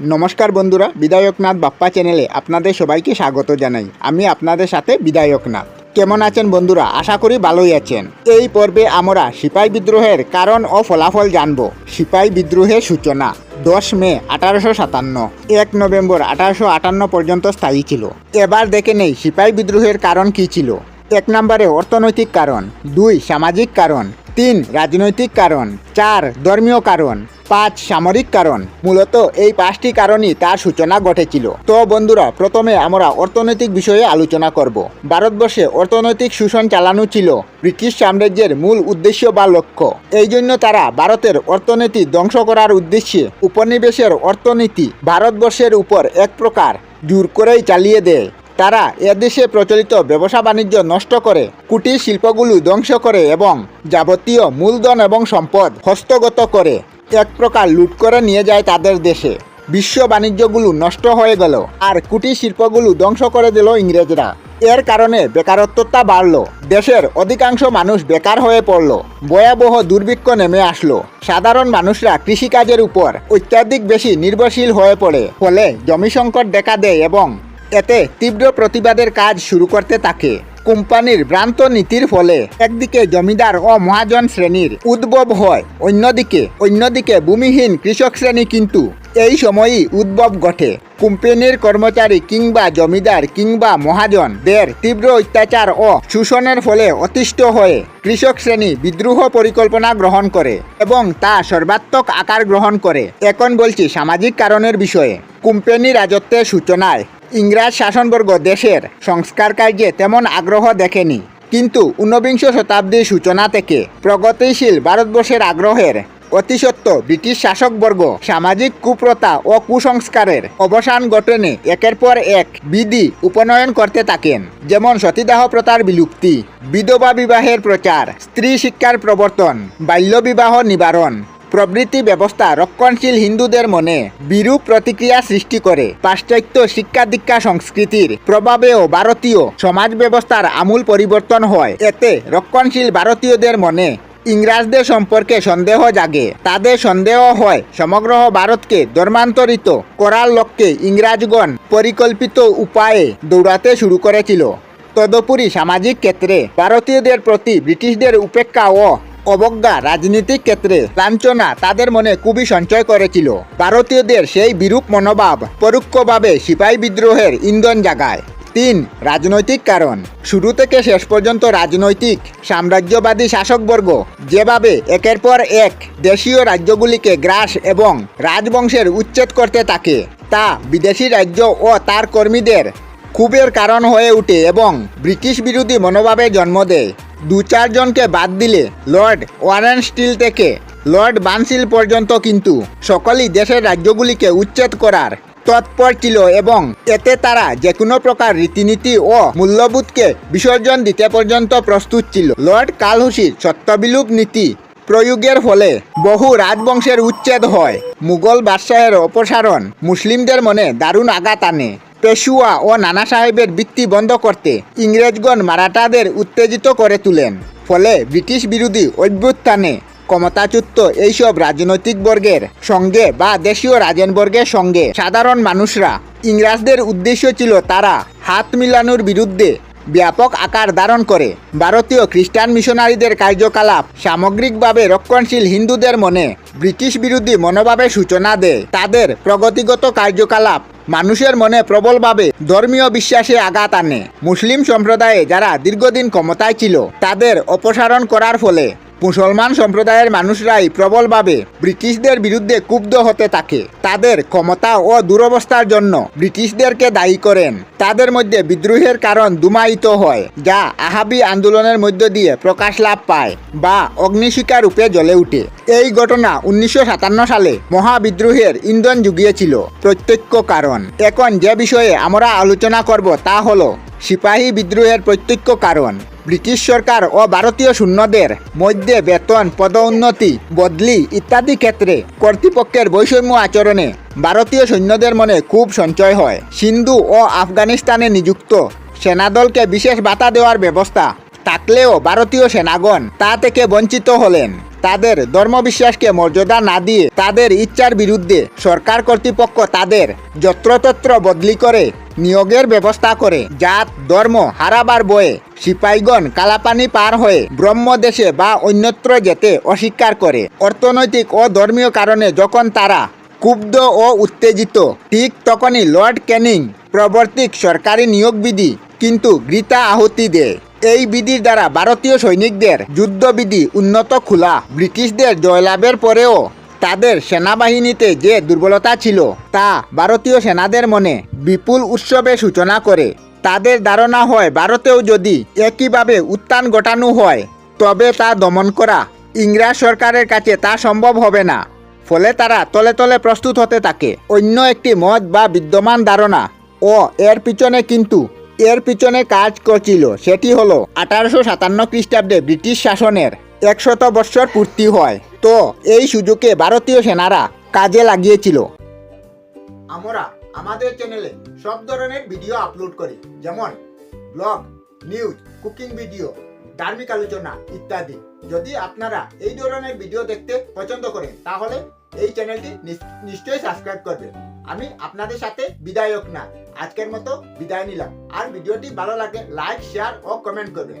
নমস্কার বন্ধুরা বিধায়কনাথ বাপ্পা চ্যানেলে আপনাদের সবাইকে স্বাগত জানাই। আমি আপনাদের সাথে বিধায়কনাথ কেমন আছেন বন্ধুরা? আশা করি ভালোই আছেন। এই পর্বে আমরা সিপাই বিদ্রোহের কারণ ও ফলাফল জানব। সিপাই বিদ্রোহের সূচনা, দশ মে আঠারোশো সাতান্ন, এক নভেম্বর আঠারোশো আটান্ন পর্যন্ত স্থায়ী ছিল। এবার দেখে নেই সিপাই বিদ্রোহের কারণ কী ছিল। এক নম্বরে অর্থনৈতিক কারণ, দুই সামাজিক কারণ, তিন রাজনৈতিক কারণ, চার ধর্মীয় কারণ। পাঁচ সামরিক কারণ। মূলত এই পাঁচটি কারণই তার সূচনা ঘটেছিল। তো বন্ধুরা, প্রথমে আমরা অর্থনৈতিক বিষয়ে আলোচনা করব। ভারতবর্ষে অর্থনৈতিক শোষণ চালানো ছিল ব্রিটিশ সাম্রাজ্যের মূল উদ্দেশ্য বা লক্ষ্য। এই জন্য তারা ভারতের অর্থনীতি ধ্বংস করার উদ্দেশ্যে উপনিবেশের অর্থনীতি ভারতবর্ষের উপর এক প্রকার জোর করেই চালিয়ে দেয়। তারা এদেশে প্রচলিত ব্যবসা বাণিজ্য নষ্ট করে, কুটির শিল্পগুলো ধ্বংস করে এবং যাবতীয় মূলধন এবং সম্পদ হস্তগত করে। এক প্রকার লুট করে নিয়ে যায় তাদের দেশে। বিশ্ব বাণিজ্যগুলো নষ্ট হয়ে গেল আর কুটির শিল্পগুলো ধ্বংস করে দিল ইংরেজরা। এর কারণে বেকারত্বতা বাড়ল। দেশের অধিকাংশ মানুষ বেকার হয়ে পড়ল। ভয়াবহ দুর্ভিক্ষ নেমে আসলো। সাধারণ মানুষরা কৃষিকাজের উপর অত্যাধিক বেশি নির্ভরশীল হয়ে পড়ে। ফলে জমি সংকট দেখা দেয় এবং এতে তীব্র প্রতিবাদের কাজ শুরু করতে থাকে। কোম্পানির ভ্রান্ত নীতির ফলে একদিকে জমিদার ও মহাজন শ্রেণির উদ্ভব হয়, অন্যদিকে অন্যদিকে ভূমিহীন কৃষক শ্রেণি কিন্তু এই সময়ই উদ্ভব ঘটে। কোম্পানির কর্মচারী কিংবা জমিদার কিংবা মহাজনদের তীব্র অত্যাচার ও শোষণের ফলে অতিষ্ঠ হয়ে। কৃষক শ্রেণি বিদ্রোহ পরিকল্পনা গ্রহণ করে এবং তা সর্বাত্মক আকার গ্রহণ করে এখন বলছি সামাজিক কারণের বিষয়ে। কোম্পানি রাজত্বের সূচনায় ইংরাজ শাসনবর্গ দেশের সংস্কার কার্যে তেমন আগ্রহ দেখেনি। কিন্তু ঊনবিংশ শতাব্দীর সূচনা থেকে প্রগতিশীল ভারতবর্ষের আগ্রহের অতিসত্ত্ব ব্রিটিশ শাসকবর্গ সামাজিক কুপ্রথা ও কুসংস্কারের অবসান ঘটনে একের পর এক বিধি উপনয়ন করতে থাকেন। যেমন সতীদাহ প্রথার বিলুপ্তি, বিধবা বিবাহের প্রচার, স্ত্রী শিক্ষার প্রবর্তন, বাল্যবিবাহ নিবারণ প্রবৃত্তি ব্যবস্থা রক্ষণশীল হিন্দুদের মনে বিরূপ প্রতিক্রিয়া সৃষ্টি করে। পাশ্চাত্য শিক্ষা দীক্ষা সংস্কৃতির প্রভাবেও ভারতীয় সমাজ ব্যবস্থার আমূল পরিবর্তন হয়। এতে রক্ষণশীল ভারতীয়দের মনে ইংরাজদের সম্পর্কে সন্দেহ জাগে। তাদের সন্দেহ হয়, সমগ্র ভারতকে ধর্মান্তরিত করার লক্ষ্যে ইংরাজগণ পরিকল্পিত উপায়ে দৌড়াতে শুরু করেছিল। তদুপরি সামাজিক ক্ষেত্রে ভারতীয়দের প্রতি ব্রিটিশদের উপেক্ষা ও অবজ্ঞা রাজনীতিক ক্ষেত্রে লাঞ্ছনা তাদের মনে খুবই সঞ্চয় করেছিল। ভারতীয়দের সেই বিরূপ মনোভাব পরোক্ষভাবে সিপাহী বিদ্রোহের ইন্ধন জাগায়। তিন, রাজনৈতিক কারণ। শুরু থেকে শেষ পর্যন্ত রাজনৈতিক, সাম্রাজ্যবাদী শাসকবর্গ যেভাবে একের পর এক দেশীয় রাজ্যগুলিকে গ্রাস এবং রাজবংশের উচ্ছেদ করতে থাকে, তা বিদেশি রাজ্য ও তার কর্মীদের ক্ষোভের কারণ হয়ে ওঠে এবং ব্রিটিশ বিরোধী মনোভাবে জন্ম দেয়। দু চারজনকে বাদ দিলে লর্ড ওয়ারেন স্টিল থেকে লর্ড বানসিল পর্যন্ত কিন্তু সকলেই দেশের রাজ্যগুলিকে উচ্ছেদ করার তৎপর ছিল এবং এতে তারা যে কোনো প্রকার রীতিনীতি ও মূল্যবোধকে বিসর্জন দিতে পর্যন্ত প্রস্তুত ছিল। লর্ড কালহুসির সত্যবিলুপ নীতি প্রয়োগের ফলে বহু রাজবংশের উচ্ছেদ হয়। মুঘল বাদশাহের অপসারণ মুসলিমদের মনে দারুণ আঘাত আনে। পেশুয়া ও নানা সাহেবের বৃত্তি বন্ধ করতে ইংরেজগণ মারাঠাদের উত্তেজিত করে তুলেন। ফলে ব্রিটিশ বিরোধী অভ্যুত্থানে ক্ষমতাচ্যুত এইসব রাজনৈতিক বর্গের সঙ্গে বা দেশীয় রাজনবর্গের সঙ্গে সাধারণ মানুষরা ইংরাজদের উদ্দেশ্য ছিল তারা হাত মিলানোর বিরুদ্ধে ব্যাপক আকার ধারণ করে। ভারতীয় খ্রিস্টান মিশনারিদের কার্যকলাপ সামগ্রিকভাবে রক্ষণশীল হিন্দুদের মনে ব্রিটিশ বিরোধী মনোভাবের সূচনা দেয়। তাদের প্রগতিগত কার্যকলাপ মানুষের মনে প্রবলভাবে ধর্মীয় বিশ্বাসে আঘাত আনে। মুসলিম সম্প্রদায়ে যারা দীর্ঘদিন ক্ষমতায় ছিল, তাদের অপসারণ করার ফলে মুসলমান সম্প্রদায়ের মানুষরাই প্রবলভাবে ব্রিটিশদের বিরুদ্ধে ক্ষুব্ধ হতে থাকে। তাদের ক্ষমতা ও দুরবস্থার জন্য ব্রিটিশদেরকে দায়ী করেন। তাদের মধ্যে বিদ্রোহের কারণ দুমায়িত হয়, যা আহাবি আন্দোলনের মধ্য দিয়ে প্রকাশ লাভ পায় বা অগ্নিশিখা রূপে জ্বলে উঠে। এই ঘটনা উনিশশো সাতান্ন সালে মহাবিদ্রোহের ইন্ধন জুগিয়েছিল প্রত্যক্ষ কারণ। এখন যে বিষয়ে আমরা আলোচনা করব তা হলো, সিপাহী বিদ্রোহের প্রত্যক্ষ কারণ। ব্রিটিশ সরকার ও ভারতীয় সৈন্যদের মধ্যে বেতন, পদোন্নতি, বদলি ইত্যাদি ক্ষেত্রে কর্তৃপক্ষের বৈষম্য আচরণে ভারতীয় সৈন্যদের মনে খুব সঞ্চয় হয়। সিন্ধু ও আফগানিস্তানে নিযুক্ত সেনাদলকে বিশেষ বাতা দেওয়ার ব্যবস্থা থাকলেও ভারতীয় সেনাগণ তা থেকে বঞ্চিত হলেন। তাদের ধর্মবিশ্বাসকে মর্যাদা না দিয়ে তাদের ইচ্ছার বিরুদ্ধে সরকার কর্তৃপক্ষ তাদের যত্রতত্র বদলি করে নিয়োগের ব্যবস্থা করে। জাত, ধর্ম, হারাবার বয়ে সিপাইগণ কালাপানি পার হয়ে ব্রহ্মদেশে বা অন্যত্র যেতে অস্বীকার করে। অর্থনৈতিক ও ধর্মীয় কারণে যখন তারা ক্ষুব্ধ ও উত্তেজিত, ঠিক তখনই লর্ড ক্যানিং প্রবর্তিক সরকারি নিয়োগ বিধি কিন্তু গীতা আহুতি দেয়। এই বিধির দ্বারা ভারতীয় সৈনিকদের যুদ্ধবিধি উন্নত খোলা, ব্রিটিশদের জয়লাভের পরেও তাদের সেনাবাহিনীতে যে দুর্বলতা ছিল তা ভারতীয় সেনাদের মনে বিপুল উৎসবে সূচনা করে। তাদের ধারণা হয় ভারতেও যদি একইভাবে উত্থান ঘটানো হয়, তবে তা দমন করা ইংরাজ সরকারের কাছে তা সম্ভব হবে না। ফলে তারা তলে তলে প্রস্তুত হতে থাকে। অন্য একটি মত বা বিদ্যমান ধারণা, ও, এর পিছনে কিন্তু, এর পিছনে কাজ করছিল, সেটি হলো আঠারোশো সাতান্ন খ্রিস্টাব্দে ব্রিটিশ শাসনের একশত বৎসর পূর্তি হয়। তো এই সুযোগে ভারতীয় সেনারা কাজে লাগিয়েছিল। আমরা আমাদের চ্যানেলে সব ধরনের ভিডিও আপলোড করি। যেমন ব্লগ নিউজ কুকিং ভিডিও ধার্মিক আলোচনা ইত্যাদি। যদি আপনারা এই ধরনের ভিডিও দেখতে পছন্দ করেন, তাহলে এই চ্যানেলটি নিশ্চয়ই সাবস্ক্রাইব করবেন। আমি আপনাদের সাথে বিদায়ক না, আজকের মতো বিদায় নিলাম। আর ভিডিওটি ভালো লাগে লাইক শেয়ার ও কমেন্ট করবেন।